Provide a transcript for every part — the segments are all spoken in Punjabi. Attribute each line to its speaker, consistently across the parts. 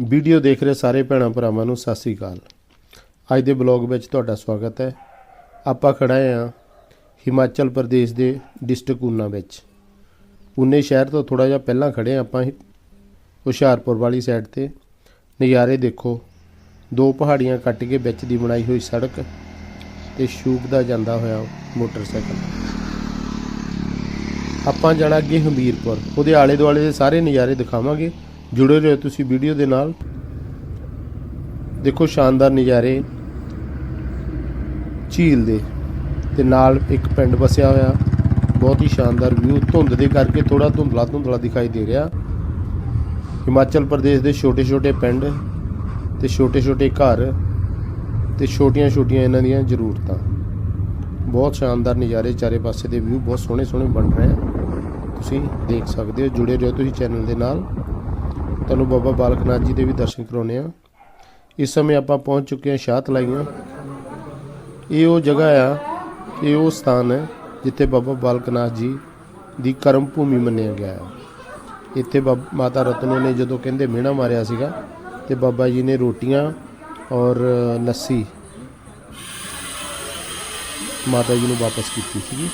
Speaker 1: ਵੀਡੀਓ ਦੇਖ ਰਹੇ ਸਾਰੇ ਭੈਣਾਂ ਭਰਾਵਾਂ ਨੂੰ ਸਤਿ ਸ੍ਰੀ ਅਕਾਲ। ਅੱਜ ਦੇ ਬਲੌਗ ਵਿੱਚ ਤੁਹਾਡਾ ਸਵਾਗਤ ਹੈ। ਆਪਾਂ ਖੜੇ ਹਾਂ ਹਿਮਾਚਲ ਪ੍ਰਦੇਸ਼ ਦੇ ਡਿਸਟ੍ਰਿਕਟ ਊਨਾ ਵਿੱਚ। ਊਨੇ ਸ਼ਹਿਰ ਤੋਂ ਥੋੜਾ ਜਿਹਾ ਪਹਿਲਾਂ ਖੜੇ ਹਾਂ ਆਪਾਂ ਹੁਸ਼ਿਆਰਪੁਰ ਵਾਲੀ ਸਾਈਡ ਤੇ। ਨਜ਼ਾਰੇ ਦੇਖੋ। ਦੋ ਪਹਾੜੀਆਂ ਕੱਟ ਕੇ ਵਿੱਚ ਦੀ ਬਣਾਈ ਹੋਈ ਸੜਕ ਤੇ ਸ਼ੂਕਦਾ ਜਾਂਦਾ ਹੋਇਆ ਮੋਟਰਸਾਈਕਲ। ਆਪਾਂ ਜਾਣਾ ਅੱਗੇ ਹਮੀਰਪੁਰ। ਉਹਦੇ ਆਲੇ ਦੁਆਲੇ ਦੇ ਸਾਰੇ ਨਜ਼ਾਰੇ ਦਿਖਾਵਾਂਗੇ। ਜੁੜੇ ਰਹੋ ਤੁਸੀਂ ਵੀਡੀਓ ਦੇ ਨਾਲ। ਦੇਖੋ ਸ਼ਾਨਦਾਰ ਨਜ਼ਾਰੇ। ਝੀਲ ਦੇ ਤੇ ਨਾਲ ਇੱਕ ਪਿੰਡ ਵਸਿਆ ਹੋਇਆ। ਬਹੁਤ ਹੀ ਸ਼ਾਨਦਾਰ ਵਿਊ। ਧੁੰਦ ਦੇ ਕਰਕੇ ਥੋੜਾ ਧੁੰਦਲਾ ਧੁੰਦਲਾ ਦਿਖਾਈ ਦੇ ਰਿਹਾ। ਹਿਮਾਚਲ ਪ੍ਰਦੇਸ਼ ਦੇ ਛੋਟੇ ਛੋਟੇ ਪਿੰਡ ਤੇ ਛੋਟੇ ਛੋਟੇ ਘਰ ਤੇ ਛੋਟੀਆਂ ਛੋਟੀਆਂ ਇਹਨਾਂ ਦੀਆਂ ਜ਼ਰੂਰਤਾਂ। ਬਹੁਤ ਸ਼ਾਨਦਾਰ ਨਜ਼ਾਰੇ ਚਾਰੇ ਪਾਸੇ ਦੇ ਵਿਊ। ਬਹੁਤ ਸੋਹਣੇ ਸੋਹਣੇ ਬਣ ਰਹੇ। ਆ ਤੁਸੀਂ ਦੇਖ ਸਕਦੇ ਹੋ, ਜੁੜੇ ਰਹੋ ਤੁਸੀਂ ਚੈਨਲ ਦੇ ਨਾਲ। ਤੁਹਾਨੂੰ ਬਾਬਾ ਬਾਲਕ ਨਾਥ ਜੀ ਦੇ ਵੀ ਦਰਸ਼ਨ ਕਰਾਉਣੇ ਆ ਇਸ ਸਮੇਂ ਆਪਾਂ ਪਹੁੰਚ ਚੁੱਕੇ ਹਾਂ ਸ਼ਾਹ ਤਲਾਈਆਂ ਇਹ ਉਹ ਜਗ੍ਹਾ ਆ, ਇਹ ਉਹ ਸਥਾਨ ਹੈ ਜਿੱਥੇ ਬਾਬਾ ਬਾਲਕ ਨਾਥ ਜੀ ਦੀ ਕਰਮ ਭੂਮੀ ਮੰਨਿਆ ਗਿਆ ਹੈ। ਇੱਥੇ ਬਾਬ- ਮਾਤਾ ਰਤਨੋ ਨੇ ਜਦੋਂ ਕਹਿੰਦੇ ਮਿਹਣਾ ਮਾਰਿਆ ਸੀਗਾ ਤੇ ਬਾਬਾ ਜੀ ਨੇ ਰੋਟੀਆਂ ਔਰ ਲੱਸੀ ਮਾਤਾ ਜੀ ਨੂੰ ਵਾਪਸ ਕੀਤੀ ਸੀਗੀ।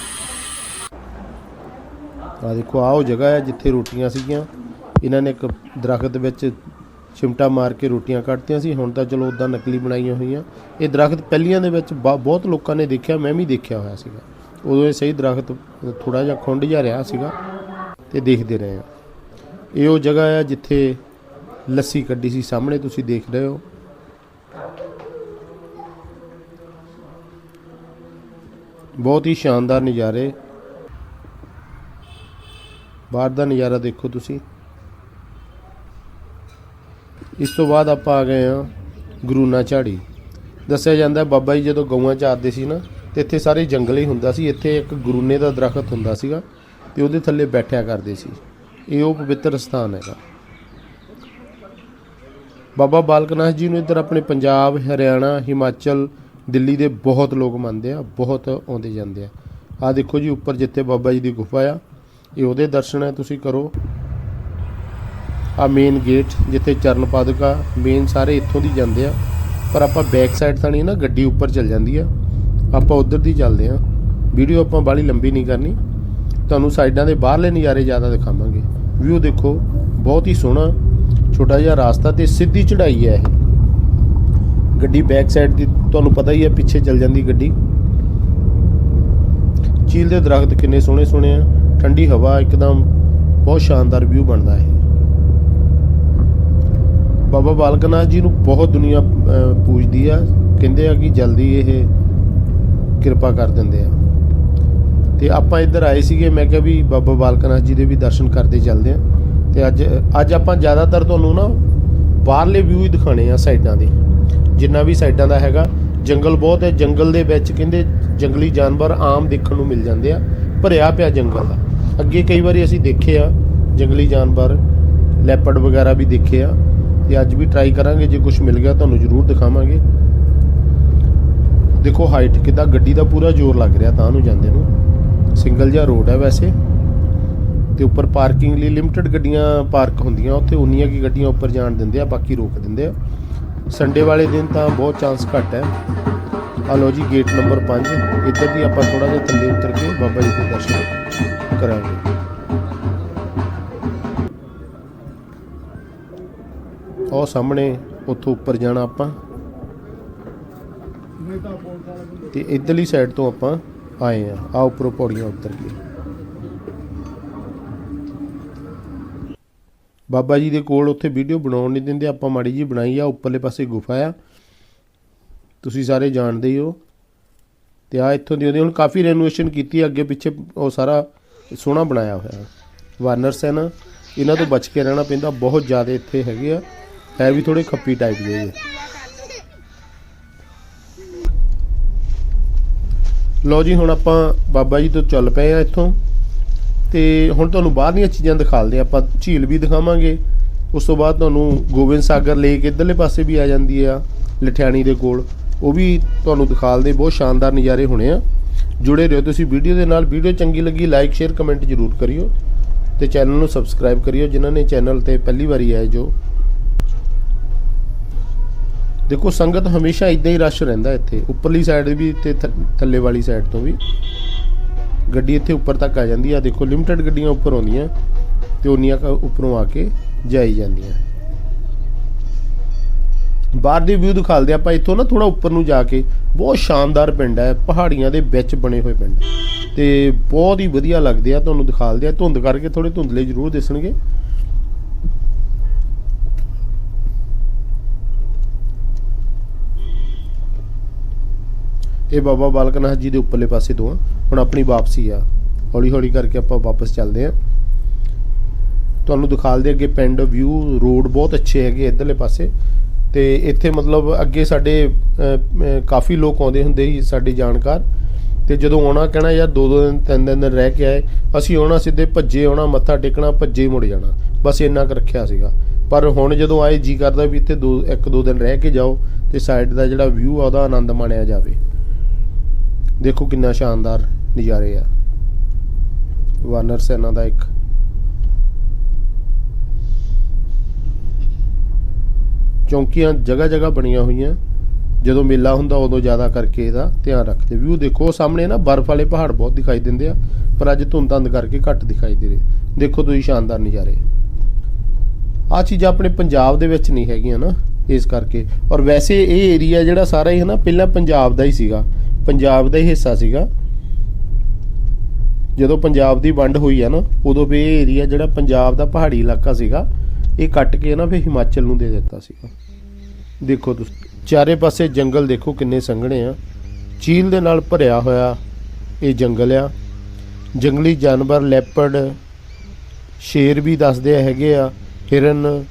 Speaker 1: ਆ ਦੇਖੋ, ਆਹ ਉਹ ਜਗ੍ਹਾ ਹੈ ਜਿੱਥੇ ਰੋਟੀਆਂ ਸੀਗੀਆਂ। ਇਹਨਾਂ ਨੇ ਇੱਕ ਦਰਖਤ ਵਿੱਚ ਚਿਮਟਾ ਮਾਰ ਕੇ ਰੋਟੀਆਂ ਕੱਟਤੀਆਂ ਸੀ। ਹੁਣ ਤਾਂ ਚਲੋ ਉਦਾਂ ਨਕਲੀ ਬਣਾਈਆਂ ਹੋਈਆਂ। ਇਹ ਦਰਖਤ ਪਹਿਲੀਆਂ ਦੇ ਵਿੱਚ ਬਹੁਤ ਲੋਕਾਂ ਨੇ ਦੇਖਿਆ, ਮੈਂ ਵੀ ਦੇਖਿਆ ਹੋਇਆ ਸੀਗਾ। ਉਦੋਂ ਇਹ ਸਹੀ ਦਰਖਤ ਥੋੜਾ ਜਿਹਾ ਖੁੰਡ ਜਿਹਾ ਰਿਹਾ ਸੀਗਾ ਤੇ ਦੇਖਦੇ ਰਹੇ ਆ ਇਹ ਉਹ ਜਗ੍ਹਾ ਆ ਜਿੱਥੇ ਲੱਸੀ ਕੱਢੀ ਸੀ। ਸਾਹਮਣੇ ਤੁਸੀਂ ਦੇਖ ਰਹੇ ਹੋ। ਬਹੁਤ ਹੀ ਸ਼ਾਨਦਾਰ ਨਜ਼ਾਰੇ। ਬਾਹਰ ਦਾ ਨਜ਼ਾਰਾ ਦੇਖੋ ਤੁਸੀਂ। ਇਸ ਤੋਂ ਬਾਅਦ ਆਪਾਂ ਆ ਗਏ ਹਾਂ ਗਰੂਨਾ ਝਾੜੀ। ਦੱਸਿਆ ਜਾਂਦਾ ਬਾਬਾ ਜੀ ਜਦੋਂ ਗਊਆਂ ਚਾਰਦੇ ਸੀ ਨਾ, ਤੇ ਇੱਥੇ ਸਾਰੇ ਜੰਗਲ ਹੀ ਹੁੰਦਾ ਸੀ, ਇੱਥੇ ਇੱਕ ਗਰੂਨੇ ਦਾ ਦਰਖਤ ਹੁੰਦਾ ਸੀਗਾ, ਤੇ ਉਹਦੇ ਥੱਲੇ ਬੈਠਿਆ ਕਰਦੇ ਸੀ। ਇਹ ਉਹ ਪਵਿੱਤਰ ਸਥਾਨ ਹੈਗਾ। ਬਾਬਾ ਬਾਲਕ ਨਾਥ ਜੀ ਨੂੰ ਇੱਧਰ ਆਪਣੇ ਪੰਜਾਬ, ਹਰਿਆਣਾ, ਹਿਮਾਚਲ, ਦਿੱਲੀ ਦੇ ਬਹੁਤ ਲੋਕ ਮੰਨਦੇ ਆ, ਬਹੁਤ ਆਉਂਦੇ ਜਾਂਦੇ ਆ। ਆ ਦੇਖੋ ਜੀ, ਉੱਪਰ ਜਿੱਥੇ ਬਾਬਾ ਜੀ ਦੀ ਗੁਫਾ ਆ, ਇਹ ਉਹਦੇ ਦਰਸ਼ਨ ਹੈ, ਤੁਸੀਂ ਕਰੋ। ਆ ਮੇਨ ਗੇਟ ਜਿੱਥੇ ਚਰਨ ਪਾਦੁਕਾ ਮੇਨ ਸਾਰੇ ਇੱਥੋਂ ਦੀ ਜਾਂਦੇ ਆ। ਪਰ ਆਪਾਂ ਬੈਕ ਸਾਈਡ ਤਾਂ ਨਹੀਂ ਨਾ, ਗੱਡੀ ਉੱਪਰ ਚੱਲ ਜਾਂਦੀ ਆ। ਆਪਾਂ ਉਧਰ ਦੀ ਚੱਲਦੇ ਆ। ਵੀਡੀਓ ਆਪਾਂ ਬਾਲੀ ਲੰਬੀ ਨਹੀਂ ਕਰਨੀ। ਤੁਹਾਨੂੰ ਸਾਈਡਾਂ ਦੇ ਬਾਹਰਲੇ ਨਜ਼ਾਰੇ ਜ਼ਿਆਦਾ ਦਿਖਾਵਾਂਗੇ। ਵਿਊ ਦੇਖੋ, ਬਹੁਤ ਹੀ ਸੋਹਣਾ, ਛੋਟਾ ਜਿਹਾ ਰਾਸਤਾ ਤੇ ਸਿੱਧੀ ਚੜ੍ਹਾਈ ਹੈ ਇਹ। ਗੱਡੀ ਬੈਕ ਸਾਈਡ ਦੀ ਤੁਹਾਨੂੰ ਪਤਾ ਹੀ ਹੈ ਪਿੱਛੇ ਚੱਲ ਜਾਂਦੀ ਗੱਡੀ। ਝੀਲ ਦੇ ਦਰਖਤ ਕਿੰਨੇ ਸੋਹਣੇ ਸੋਹਣੇ ਆ। ਠੰਡੀ ਹਵਾ, ਇੱਕਦਮ ਬਹੁਤ ਸ਼ਾਨਦਾਰ ਵਿਊ ਬਣਦਾ ਹੈ ਬਾਬਾ ਬਾਲਕ ਨਾਥ ਜੀ ਨੂੰ ਬਹੁਤ ਦੁਨੀਆ ਪੂਜਦੀ ਆ। ਕਹਿੰਦੇ ਆ ਕਿ ਜਲਦੀ ਇਹ ਕਿਰਪਾ ਕਰ ਦਿੰਦੇ ਆ। ਤੇ ਆਪਾਂ ਇੱਧਰ ਆਏ ਸੀਗੇ, ਮੈਂ ਕਿਹਾ ਵੀ ਬਾਬਾ ਬਾਲਕ ਨਾਥ ਜੀ ਦੇ ਵੀ ਦਰਸ਼ਨ ਕਰਦੇ ਚੱਲਦੇ ਆ। ਤੇ ਅੱਜ ਅੱਜ ਆਪਾਂ ਜ਼ਿਆਦਾਤਰ ਤੁਹਾਨੂੰ ਨਾ ਬਾਹਰਲੇ ਵਿਊ ਹੀ ਦਿਖਾਣੇ ਆ ਸਾਈਡਾਂ ਦੇ। ਜਿੰਨਾ ਵੀ ਸਾਈਡਾਂ ਦਾ ਹੈਗਾ, ਜੰਗਲ ਬਹੁਤ ਹੈ। ਜੰਗਲ ਦੇ ਵਿੱਚ ਕਹਿੰਦੇ ਜੰਗਲੀ ਜਾਨਵਰ ਆਮ ਦੇਖਣ ਨੂੰ ਮਿਲ ਜਾਂਦੇ ਆ। ਭਰਿਆ ਪਿਆ ਜੰਗਲ ਦਾ ਅੱਗੇ ਕਈ ਵਾਰੀ ਅਸੀਂ ਦੇਖੇ ਆ, ਜੰਗਲੀ ਜਾਨਵਰ ਲੈਪਰਡ ਵਗੈਰਾ ਵੀ ਦੇਖੇ ਆ। ਤੇ ਅੱਜ ਵੀ ਟਰਾਈ ਕਰਾਂਗੇ, ਜੇ ਕੁਝ ਮਿਲ ਗਿਆ ਤੁਹਾਨੂੰ ਜ਼ਰੂਰ ਦਿਖਾਵਾਂਗੇ। ਦੇਖੋ ਹਾਈਟ ਕਿੱਦਾਂ, ਗੱਡੀ ਦਾ ਪੂਰਾ ਜ਼ੋਰ ਲੱਗ ਰਿਹਾ ਤਾਂ ਨੂੰ ਜਾਂਦੇ ਨੂੰ। ਸਿੰਗਲ ਜਿਹਾ ਰੋਡ ਹੈ ਵੈਸੇ। ਤੇ ਉੱਪਰ ਪਾਰਕਿੰਗ ਲਈ ਲਿਮਟਿਡ ਗੱਡੀਆਂ ਪਾਰਕ ਹੁੰਦੀਆਂ, ਉੱਥੇ ਉਨੀਆਂ ਕੀ ਗੱਡੀਆਂ ਉੱਪਰ ਜਾਣ ਦਿੰਦੇ ਆ, ਬਾਕੀ ਰੋਕ ਦਿੰਦੇ ਆ। ਸੰਡੇ ਵਾਲੇ ਦਿਨ ਤਾਂ ਬਹੁਤ ਚਾਂਸ ਘੱਟ ਹੈ। ਆ ਲੋ ਜੀ ਗੇਟ ਨੰਬਰ 5 ਇੱਧਰ ਵੀ ਆਪਾਂ ਥੋੜਾ ਜਿਹਾ ਥੱਲੇ ਉਤਰ ਕੇ ਬਾਬਾ ਜੀ ਦੇ ਦਰਸ਼ਨ ਕਰਾਂਗੇ। ਉਹ ਸਾਹਮਣੇ ਉੱਥੋਂ ਉੱਪਰ ਜਾਣਾ ਆਪਾਂ। ਤੇ ਇਧਰਲੀ ਸਾਈਡ ਤੋਂ ਆਪਾਂ ਆਏ ਆ ਆ ਉੱਪਰੋਂ ਪੌੜੀਆਂ ਉਤਰ ਕੇ। ਬਾਬਾ ਜੀ ਦੇ ਕੋਲ ਉੱਥੇ ਵੀਡੀਓ ਬਣਾਉਣ ਨਹੀਂ ਦਿੰਦੇ। ਆਪਾਂ ਮਾੜੀ ਜੀ ਬਣਾਈ ਆ, ਉੱਪਰਲੇ ਪਾਸੇ ਗੁਫਾ ਆ। ਤੁਸੀਂ ਸਾਰੇ ਜਾਣਦੇ ਹੀ ਹੋ। ਤੇ ਆ ਇੱਥੋਂ ਦੀ ਉਹਦੀ ਹੁਣ ਕਾਫੀ ਰੈਨੋਵੇਸ਼ਨ ਕੀਤੀ ਅੱਗੇ ਪਿੱਛੇ ਉਹ ਸਾਰਾ ਸੋਹਣਾ ਬਣਾਇਆ ਹੋਇਆ। ਵਾਰਨਰਸ ਹੈ ਨਾ, ਇਹਨਾਂ ਤੋਂ ਬਚ ਕੇ ਰਹਿਣਾ ਪੈਂਦਾ। ਬਹੁਤ ਜ਼ਿਆਦਾ ਇੱਥੇ ਹੈਗੇ ਆ। ਹੈ ਵੀ ਥੋੜੇ ਖੱਪੀ ਟਾਈਪ ਦੇ ਜੀ ਲੋ ਜੀ, ਹੁਣ ਆਪਾਂ ਬਾਬਾ ਜੀ ਤੋਂ ਚੱਲ ਪਏ ਆ ਇੱਥੋਂ। ਤੇ ਹੁਣ ਤੁਹਾਨੂੰ ਬਾਹਰਲੀਆਂ ਚੀਜ਼ਾਂ ਦਿਖਾਲਦੇ ਆ ਆਪਾਂ ਝੀਲ ਵੀ ਦਿਖਾਵਾਂਗੇ। ਉਸ ਤੋਂ ਬਾਅਦ ਤੁਹਾਨੂੰ ਗੋਬਿੰਦ ਸਾਗਰ ਲੇਕ ਇਧਰਲੇ ਪਾਸੇ ਵੀ ਆ ਜਾਂਦੀ ਆ, ਲਠਿਆਣੀ ਦੇ ਕੋਲ। ਉਹ ਵੀ ਤੁਹਾਨੂੰ ਦਿਖਾਲਦੇ ਬਹੁਤ ਸ਼ਾਨਦਾਰ ਨਜ਼ਾਰੇ ਹੋਣੇ ਆ। ਜੁੜੇ ਰਹੋ ਤੁਸੀਂ ਵੀਡੀਓ ਦੇ ਨਾਲ। ਵੀਡੀਓ ਚੰਗੀ ਲੱਗੀ ਲਾਈਕ ਸ਼ੇਅਰ ਕਮੈਂਟ ਜ਼ਰੂਰ ਕਰਿਓ। ਤੇ ਚੈਨਲ ਨੂੰ ਸਬਸਕ੍ਰਾਈਬ ਕਰਿਓ, ਜਿਨ੍ਹਾਂ ਨੇ ਚੈਨਲ ਤੇ ਪਹਿਲੀ ਵਾਰੀ ਆਏ ਜੋ। ਦੇਖੋ, ਸੰਗਤ ਹਮੇਸ਼ਾ ਇਦਾਂ ਹੀ ਰਸ਼ ਰਹਿੰਦਾ ਇੱਥੇ। ਉੱਪਰਲੀ ਸਾਈਡ ਵੀ ਤੇ ਥੱਲੇ ਵਾਲੀ ਸਾਈਡ ਤੋਂ ਵੀ। ਗੱਡੀ ਇੱਥੇ ਉੱਪਰ ਤੱਕ ਆ ਜਾਂਦੀ ਆ। ਦੇਖੋ ਲਿਮਟਿਡ ਗੱਡੀਆਂ ਉੱਪਰ ਆਉਂਦੀਆਂ, ਤੇ ਉਨੀਆਂ ਉੱਪਰੋਂ ਆ ਕੇ ਜਾਈ ਜਾਂਦੀਆਂ। ਬਾਹਰ ਦੇ ਵਿਊ ਦਿਖਾਲਦੇ ਆਪਾਂ। ਇੱਥੋਂ ਨਾ ਥੋੜਾ ਉੱਪਰ ਨੂੰ ਜਾ ਕੇ, ਬਹੁਤ ਸ਼ਾਨਦਾਰ ਪਿੰਡ ਹੈ ਪਹਾੜੀਆਂ ਦੇ ਵਿੱਚ ਬਣੇ ਹੋਏ ਪਿੰਡ। ਤੇ ਬਹੁਤ ਹੀ ਵਧੀਆ ਲੱਗਦੇ ਆ। ਤੁਹਾਨੂੰ ਦਿਖਾਲਦੇ ਆ। ਧੁੰਦ ਕਰਕੇ ਥੋੜੇ ਧੁੰਦਲੇ ਜ਼ਰੂਰ ਦਿਸਣਗੇ। ਇਹ ਬਾਬਾ ਬਾਲਕ ਨਾਥ ਜੀ ਦੇ ਉੱਪਰਲੇ ਪਾਸੇ ਤੋਂ ਆ। ਹੁਣ ਆਪਣੀ ਵਾਪਸੀ ਆ। ਹੌਲੀ ਹੌਲੀ ਕਰਕੇ ਆਪਾਂ ਵਾਪਸ ਚੱਲਦੇ ਆ। ਤੁਹਾਨੂੰ ਦਿਖਾਲਦੇ ਅੱਗੇ ਪਿੰਡ ਵਿਊ। ਰੋਡ ਬਹੁਤ ਅੱਛੇ ਹੈਗੇ ਇਧਰਲੇ ਪਾਸੇ। ਤੇ ਇੱਥੇ ਮਤਲਬ ਅੱਗੇ ਸਾਡੇ ਕਾਫੀ ਲੋਕ ਆਉਂਦੇ ਹੁੰਦੇ ਸੀ ਸਾਡੇ ਜਾਣਕਾਰ। ਤੇ ਜਦੋਂ ਆਉਣਾ ਕਹਿਣਾ ਯਾਰ ਦੋ ਦੋ ਦਿਨ ਤਿੰਨ ਦਿਨ ਰਹਿ ਕੇ ਆਏ, ਅਸੀਂ ਆਉਣਾ ਸਿੱਧੇ ਭੱਜੇ ਆਉਣਾ, ਮੱਥਾ ਟੇਕਣਾ, ਭੱਜੇ ਮੁੜ ਜਾਣਾ। ਬਸ ਇੰਨਾ ਕੁ ਰੱਖਿਆ ਸੀਗਾ। ਪਰ ਹੁਣ ਜਦੋਂ ਆਏ, ਜੀ ਕਰਦਾ ਵੀ ਇੱਥੇ ਦੋ ਇੱਕ ਦੋ ਦਿਨ ਰਹਿ ਕੇ ਜਾਓ ਤੇ ਸਾਈਡ ਦਾ ਜਿਹੜਾ ਵਿਊ ਆ, ਉਹਦਾ ਆਨੰਦ ਮਾਣਿਆ ਜਾਵੇ। ਦੇਖੋ ਕਿੰਨਾ ਸ਼ਾਨਦਾਰ ਨਜ਼ਾਰੇ ਆ। ਵਾਨਰ ਸੈਨਾ ਦਾ ਇੱਕ। ਚੌਂਕੀਆਂ ਜਗ੍ਹਾ ਜਗ੍ਹਾ ਬਣੀਆਂ ਹੋਈਆਂ। ਜਦੋਂ ਮੇਲਾ ਹੁੰਦਾ, ਉਦੋਂ ਜ਼ਿਆਦਾ ਕਰਕੇ ਇਹਦਾ ਧਿਆਨ ਰੱਖਦੇ। ਵਿਊ ਦੇਖੋ, ਉਹ ਸਾਹਮਣੇ ਨਾ ਬਰਫ਼ ਵਾਲੇ ਪਹਾੜ ਬਹੁਤ ਦਿਖਾਈ ਦਿੰਦੇ ਆ। ਪਰ ਅੱਜ ਧੁੰਦ ਧੰਦ ਕਰਕੇ ਘੱਟ ਦਿਖਾਈ ਦੇ ਰਹੇ। ਦੇਖੋ ਤੁਸੀਂ ਸ਼ਾਨਦਾਰ ਨਜ਼ਾਰੇ। ਆ ਚੀਜ਼ਾਂ ਆਪਣੇ ਪੰਜਾਬ ਦੇ ਵਿੱਚ ਨਹੀਂ ਹੈਗੀਆਂ ਨਾ, ਇਸ ਕਰਕੇ। ਔਰ ਵੈਸੇ ਇਹ ਏਰੀਆ ਜਿਹੜਾ ਸਾਰਾ ਹੀ ਹੈ ਨਾ, ਪਹਿਲਾਂ ਪੰਜਾਬ ਦਾ ਹੀ ਸੀਗਾ। ਪੰਜਾਬ ਦਾ ਹੀ ਹਿੱਸਾ ਸੀਗਾ। ਜਦੋਂ ਪੰਜਾਬ ਦੀ ਵੰਡ ਹੋਈ ਆ ਨਾ, ਉਦੋਂ ਵੀ ਇਹ ਏਰੀਆ ਜਿਹੜਾ ਪੰਜਾਬ ਦਾ ਪਹਾੜੀ ਇਲਾਕਾ ਸੀਗਾ, ਇਹ ਕੱਟ ਕੇ ਨਾ ਫਿਰ ਹਿਮਾਚਲ ਨੂੰ ਦੇ ਦਿੱਤਾ ਸੀਗਾ। ਦੇਖੋ ਤੁਸੀਂ, ਚਾਰੇ ਪਾਸੇ ਜੰਗਲ ਦੇਖੋ ਕਿੰਨੇ ਸੰਘਣੇ ਆ। ਚੀਲ ਦੇ ਨਾਲ ਭਰਿਆ ਹੋਇਆ ਇਹ ਜੰਗਲ ਆ। ਜੰਗਲੀ ਜਾਨਵਰ ਲੈਪਰਡ ਸ਼ੇਰ ਵੀ ਦੱਸਦੇ ਹੈਗੇ ਆ, ਹਿਰਨ,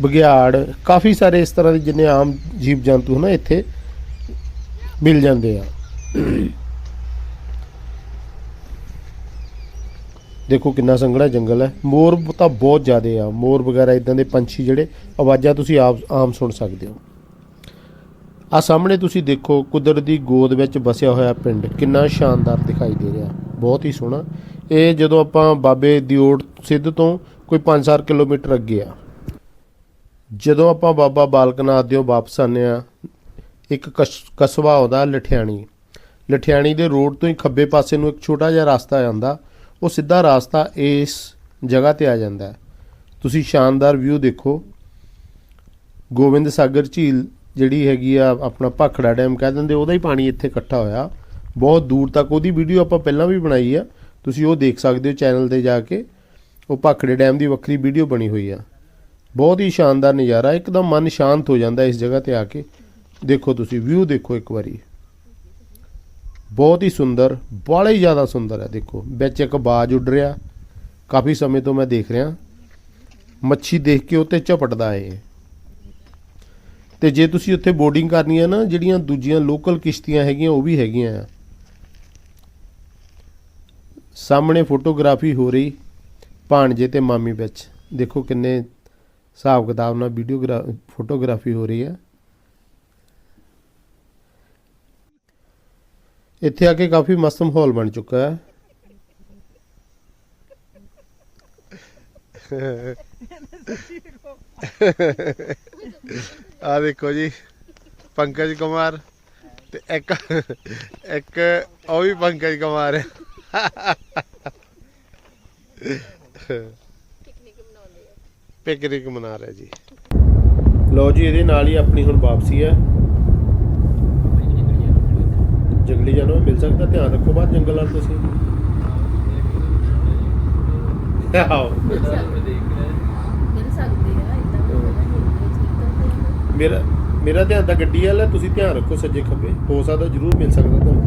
Speaker 1: ਬਘਿਆੜ, ਕਾਫੀ ਸਾਰੇ ਇਸ ਤਰ੍ਹਾਂ ਦੇ ਜਿੰਨੇ ਆਮ ਜੀਵ ਜੰਤੂ ਨਾ ਇੱਥੇ ਮਿਲ ਜਾਂਦੇ ਆ। ਦੇਖੋ ਕਿੰਨਾ ਸੰਘਣਾ ਜੰਗਲ ਹੈ। ਮੋਰ ਤਾਂ ਬਹੁਤ ਜ਼ਿਆਦੇ ਆ। ਮੋਰ ਵਗੈਰਾ ਇਦਾਂ ਦੇ ਪੰਛੀ ਜਿਹੜੇ ਆਵਾਜ਼ਾਂ ਤੁਸੀਂ ਆਪ ਆਮ ਸੁਣ ਸਕਦੇ ਹੋ। ਆ ਸਾਹਮਣੇ ਤੁਸੀਂ ਦੇਖੋ, ਕੁਦਰਤ ਦੀ ਗੋਦ ਵਿੱਚ ਵਸਿਆ ਹੋਇਆ ਪਿੰਡ ਕਿੰਨਾ ਸ਼ਾਨਦਾਰ ਦਿਖਾਈ ਦੇ ਰਿਹਾ। ਬਹੁਤ ਹੀ ਸੋਹਣਾ। ਇਹ ਜਦੋਂ ਆਪਾਂ ਬਾਬੇ ਦਿਓੜ ਸਿੱਧ ਤੋਂ ਕੋਈ 5-4 ਕਿਲੋਮੀਟਰ ਅੱਗੇ ਆ। ਜਦੋਂ ਆਪਾਂ ਬਾਬਾ ਬਾਲਕ ਨਾਥ ਦਿਓ ਵਾਪਸ ਆਨੇ ਆ ਇੱਕ ਕਸ- ਕਸਬਾ ਆਉਂਦਾ ਲਠਿਆਣੀ। ਲਠਿਆਣੀ ਦੇ ਰੋਡ ਤੋਂ ਹੀ ਖੱਬੇ ਪਾਸੇ ਨੂੰ ਇੱਕ ਛੋਟਾ ਜਿਹਾ ਰਸਤਾ ਆਉਂਦਾ ਉਹ ਸਿੱਧਾ ਰਸਤਾ ਇਸ ਜਗ੍ਹਾ ਤੇ ਆ ਜਾਂਦਾ ਹੈ। ਤੁਸੀਂ ਸ਼ਾਨਦਾਰ ਵਿਊ ਦੇਖੋ। ਗੋਬਿੰਦ ਸਾਗਰ ਝੀਲ ਜਿਹੜੀ ਹੈਗੀ ਆ, ਆਪਣਾ ਭਾਖੜਾ ਡੈਮ ਕਹਿ ਦਿੰਦੇ, ਉਹਦਾ ਹੀ ਪਾਣੀ ਇੱਥੇ ਇਕੱਠਾ ਹੋਇਆ। ਬਹੁਤ ਦੂਰ ਤੱਕ ਉਹਦੀ ਵੀਡੀਓ ਆਪਾਂ ਪਹਿਲਾਂ ਵੀ ਬਣਾਈ ਆ। ਤੁਸੀਂ ਉਹ ਦੇਖ ਸਕਦੇ ਹੋ ਚੈਨਲ ਤੇ ਜਾ ਕੇ। ਉਹ ਭਾਖੜੇ ਡੈਮ ਦੀ ਵੱਖਰੀ ਵੀਡੀਓ ਬਣੀ ਹੋਈ ਆ। ਬਹੁਤ ਹੀ ਸ਼ਾਨਦਾਰ ਨਜ਼ਾਰਾ, ਇੱਕਦਮ ਮਨ ਸ਼ਾਂਤ ਹੋ ਜਾਂਦਾ ਇਸ ਜਗ੍ਹਾ ਤੇ ਆ ਕੇ। ਦੇਖੋ ਤੁਸੀਂ, ਵਿਊ ਦੇਖੋ ਇੱਕ ਵਾਰੀ। ਬਹੁਤ ਹੀ ਸੁੰਦਰ ਬੜਾ ਹੀ ਜ਼ਿਆਦਾ ਸੁੰਦਰ ਹੈ, ਦੇਖੋ। ਵਿੱਚ ਇੱਕ ਬਾਜ ਉੱਡ ਰਿਹਾ। ਕਾਫੀ ਸਮੇਂ ਤੋਂ ਮੈਂ ਦੇਖ ਰਿਹਾ। ਮੱਛੀ ਦੇਖ ਕੇ ਉੱਤੇ ਝਪਟਦਾ ਏ ਤੇ ਜੇ ਤੁਸੀਂ ਉੱਥੇ ਬੋਰਡਿੰਗ ਕਰਨੀ ਹੈ ਨਾ, ਜਿਹੜੀਆਂ ਦੂਜੀਆਂ ਲੋਕਲ ਕਿਸ਼ਤੀਆਂ ਹੈਗੀਆਂ, ਉਹ ਵੀ ਹੈਗੀਆਂ ਆ। ਸਾਹਮਣੇ ਫੋਟੋਗ੍ਰਾਫੀ ਹੋ ਰਹੀ ਭਾਣਜੇ ਤੇ ਮਾਮੀ ਵਿੱਚ। ਦੇਖੋ ਕਿੰਨੇ ਹਿਸਾਬ ਕਿਤਾਬ ਨਾਲ ਵੀਡੀਓਗ੍ਰਾ ਫੋਟੋਗ੍ਰਾਫੀ ਹੋ ਰਹੀ ਹੈ। ਇੱਥੇ ਆ ਕੇ ਕਾਫੀ ਮਸਤ ਮਾਹੌਲ ਬਣ ਚੁੱਕਾ ਹੈ। ਆ ਦੇਖੋ ਜੀ ਪੰਕਜ ਕੁਮਾਰ ਤੇ ਇੱਕ ਇੱਕ ਉਹ ਵੀ ਪੰਕਜ ਕੁਮਾਰ ਹੈ। ਪਿਕਨਿਕ ਮਨਾ ਰਿਹਾ ਜੀ ਲੋ ਜੀ ਇਹਦੇ ਨਾਲ ਹੀ ਆਪਣੀ ਹੁਣ ਵਾਪਸੀ ਹੈ। ਜੰਗਲੀ ਜਾਨਵਰ ਮਿਲ ਸਕਦਾ? ਧਿਆਨ ਰੱਖੋ ਬਾਅਦ ਜੰਗਲ ਨਾਲ ਤੁਸੀਂ। ਆਓ
Speaker 2: ਮਿਲ ਸਕਦੇ ਆ ਇਦਾਂ
Speaker 1: ਮੇਰਾ ਮੇਰਾ ਧਿਆਨ ਤਾਂ ਗੱਡੀ ਵਾਲਾ ਤੁਸੀਂ ਧਿਆਨ ਰੱਖੋ ਸੱਜੇ ਖੱਬੇ। ਹੋ ਸਕਦਾ ਜ਼ਰੂਰ ਮਿਲ ਸਕਦਾ ਤੁਹਾਨੂੰ।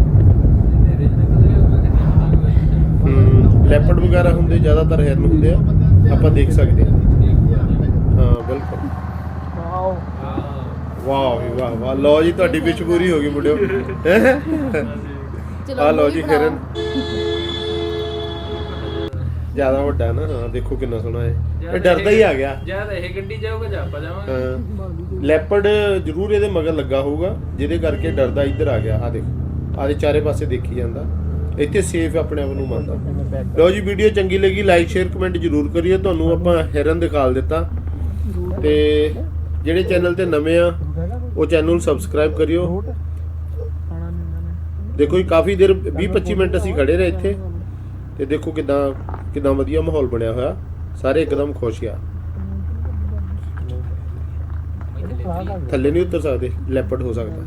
Speaker 1: ਹਮ ਲੈਪਰਡ ਵਗੈਰਾ ਹੁੰਦੇ, ਜ਼ਿਆਦਾਤਰ ਹਿਰਨ ਹੁੰਦੇ ਆ। ਆਪਾਂ ਦੇਖ ਸਕਦੇ ਹਾਂ ਵਾਹ ਵੀ ਵਾਹ ਵਾਹ। ਲਓ ਜੀ ਤੁਹਾਡੀ ਵਿਸ਼ ਪੂਰੀ ਹੋ ਗਈ ਮੁੰਡਿਓ। ਹੈਂ? ਆ ਲਓ ਜੀ ਹਿਰਨ ਜ਼ਿਆਦਾ ਵੱਡਾ ਨਾ ਹਾਂ ਦੇਖੋ ਕਿੰਨਾ ਸੋਹਣਾ ਹੈ ਇਹ ਡਰਦਾ ਹੀ ਆ ਗਿਆ।
Speaker 3: ਜਦ ਇਹ ਗੱਡੀ ਜਾਊਗਾ ਜਾਂ ਆਪਾਂ ਜਾਵਾਂਗੇ?
Speaker 1: ਲੈਪਰਡ ਜ਼ਰੂਰ ਇਹਦੇ ਮਗਰ ਲੱਗਾ ਹੋਊਗਾ ਜਿਹਦੇ ਕਰਕੇ ਡਰਦਾ ਇੱਧਰ ਆ ਗਿਆ। ਆ ਦੇਖ ਆਦੇ ਚਾਰੇ ਪਾਸੇ ਦੇਖੀ ਜਾਂਦਾ। ਇੱਥੇ ਸੇਫ ਆਪਣੇ ਆਪ ਨੂੰ ਮੰਨਦਾ। ਲਓ ਜੀ ਵੀਡੀਓ ਚੰਗੀ ਲੱਗੀ ਲਾਈਕ ਸ਼ੇਅਰ ਕਮੈਂਟ ਜ਼ਰੂਰ ਕਰਿਓ। ਤੁਹਾਨੂੰ ਆਪਾਂ ਹਿਰਨ ਦਿਖਾਲ ਦਿੱਤਾ। ਤੇ ਜਿਹੜੇ ਚੈਨਲ ਤੇ ਨਵੇਂ ਆ, ਉਹ ਚੈਨਲ ਨੂੰ ਸਬਸਕ੍ਰਾਈਬ ਕਰਿਓ। ਦੇਖੋ ਜੀ, ਕਾਫੀ ਦੇਰ 20 25 ਮਿੰਟ ਅਸੀਂ ਖੜੇ ਰਹੇ ਇੱਥੇ। ਤੇ ਦੇਖੋ ਕਿਦਾਂ ਕਿਦਾਂ ਵਧੀਆ ਮਾਹੌਲ ਬਣਿਆ ਹੋਇਆ। ਸਾਰੇ ਇੱਕਦਮ ਖੁਸ਼ ਆ। ਥੱਲੇ ਨਹੀਂ ਉਤਰ ਸਕਦੇ ਲੈਪਰਡ ਹੋ ਸਕਦਾ।